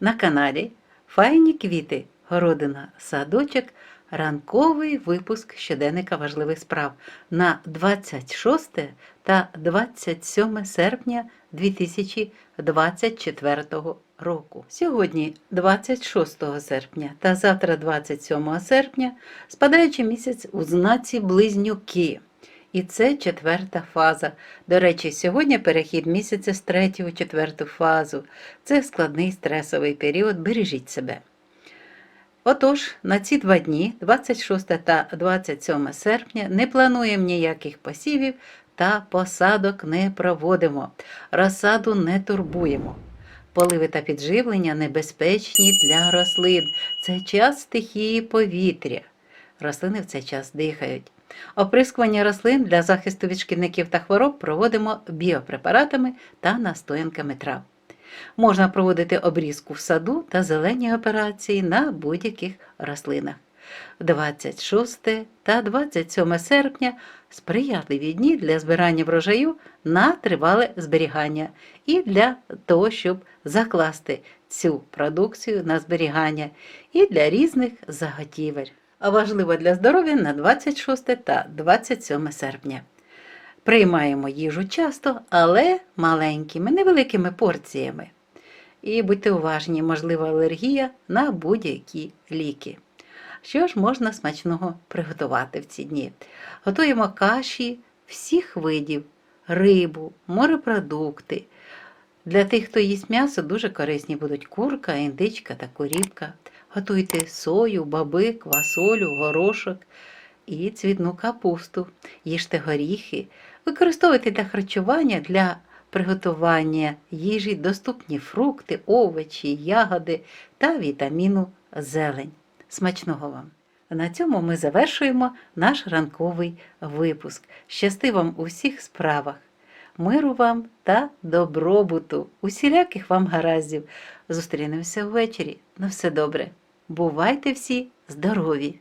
на каналі Файні квіти, городина, садочок, ранковий випуск щоденника важливих справ на 26 та 27 серпня 2024 року. Сьогодні, 26 серпня та завтра, 27 серпня, спадаючий місяць у знаці близнюки. І це четверта фаза. До речі, сьогодні перехід місяця з третю у четверту фазу. Це складний стресовий період. Бережіть себе. Отож, на ці два дні, 26 та 27 серпня, не плануємо ніяких посівів та посадок не проводимо, розсаду не турбуємо. Поливи та підживлення небезпечні для рослин. Це час стихії повітря. Рослини в цей час дихають. Оприскування рослин для захисту від шкідників та хвороб проводимо біопрепаратами та настоянками трав. Можна проводити обрізку в саду та зелені операції на будь-яких рослинах. 26 та 27 серпня сприятливі дні для збирання врожаю на тривале зберігання і для того, щоб закласти цю продукцію на зберігання і для різних заготівель. А важливо для здоров'я на 26 та 27 серпня. Приймаємо їжу часто, але маленькими, невеликими порціями. І будьте уважні, можлива алергія на будь-які ліки. Що ж можна смачного приготувати в ці дні? Готуємо каші всіх видів, рибу, морепродукти. Для тих, хто їсть м'ясо, дуже корисні будуть курка, індичка та корівка. Готуйте сою, баби, квасолю, горошок і цвітну капусту. Їжте горіхи. Використовуйте для харчування для приготування їжі доступні фрукти, овочі, ягоди та вітаміну зелень. Смачного вам! На цьому ми завершуємо наш ранковий випуск. Щасти вам у всіх справах, миру вам та добробуту, усіляких вам гараздів. Зустрінемося ввечері. На все добре. Бувайте всі здорові!